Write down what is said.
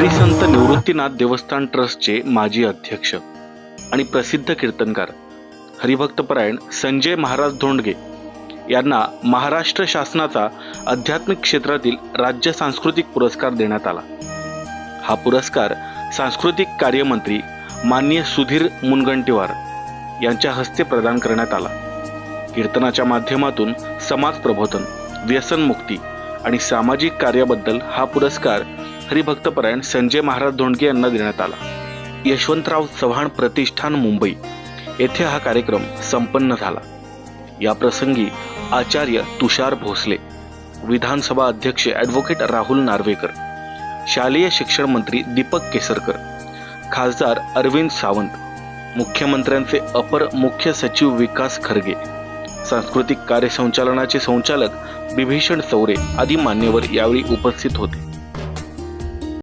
श्री संत निवृत्तीनाथ देवस्थान ट्रस्टचे माजी अध्यक्ष आणि प्रसिद्ध कीर्तनकार हरिभक्तपरायण संजय महाराज धोंडगे यांना महाराष्ट्र शासनाचा आध्यात्मिक क्षेत्रातील राज्य सांस्कृतिक पुरस्कार देण्यात आला. हा पुरस्कार सांस्कृतिक कार्यमंत्री माननीय सुधीर मुनगंटीवार यांच्या हस्ते प्रदान करण्यात आला. कीर्तनाच्या माध्यमातून समाज प्रबोधन व्यसनमुक्ती आणि सामाजिक कार्याबद्दल हा पुरस्कार हरिभक्तपरायण संजय महाराज धोंडगे यांना देण्यात आला. यशवंतराव चव्हाण प्रतिष्ठान मुंबई. येथे हा कार्यक्रम संपन्न झाला. या प्रसंगी आचार्य तुषार भोसले विधानसभा अध्यक्ष ॲडव्होकेट राहुल नार्वेकर शालेय शिक्षण मंत्री दीपक केसरकर खासदार अरविंद सावंत मुख्यमंत्र्यांचे अपर मुख्य सचिव विकास खरगे सांस्कृतिक कार्यसंचालनाचे संचालक बिभीषण चौरे आदी मान्यवर यावेळी उपस्थित होते.